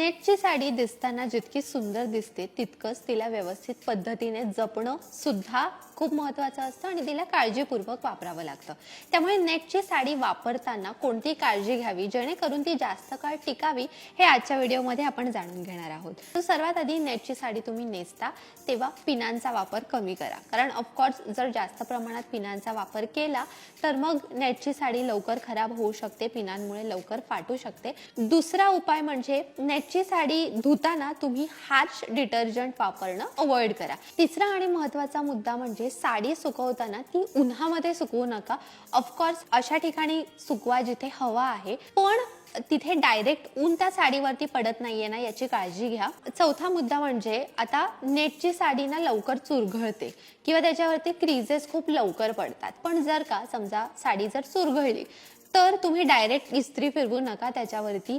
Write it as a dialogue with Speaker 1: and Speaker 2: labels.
Speaker 1: नेटची साडी दिसताना जितकी सुंदर दिसते तितकंच तिला व्यवस्थित पद्धतीने जपणं सुद्धा खूप महत्त्वाचं असतं आणि तिला काळजीपूर्वक वापरावं लागतं. त्यामुळे नेटची साडी वापरताना कोणती काळजी घ्यावी जेणेकरून ती जास्त काळ टिकावी हे आजच्या व्हिडिओमध्ये आपण जाणून घेणार आहोत. तर सर्वात आधी नेटची साडी तुम्ही नेसता तेव्हा पिनांचा वापर कमी करा. कारण ऑफकोर्स जर जास्त प्रमाणात पिनांचा वापर केला तर मग नेटची साडी लवकर खराब होऊ शकते पिनांमुळे लवकर फाटू शकते. दुसरा उपाय म्हणजे नेट ची साडी धुताना तुम्ही हार्श डिटर्जंट वापरणं अवॉइड करा. तिसरा आणि महत्त्वाचा मुद्दा म्हणजे साडी सुकवताना ती उन्हामध्ये सुकवू नका. ऑफकोर्स अशा ठिकाणी सुकवा जिथे हवा आहे. पण तिथे डायरेक्ट ऊन त्या साडीवरती पडत नाहीये ना याची काळजी घ्या. चौथा मुद्दा म्हणजे आता नेटची साडी ना लवकर चुरघळते किंवा त्याच्यावरती क्रीजेस खूप लवकर पडतात. पण जर का समजा साडी जर चुरघळली तर तुम्ही डायरेक्ट इस्त्री फिरवू नका त्याच्यावरती.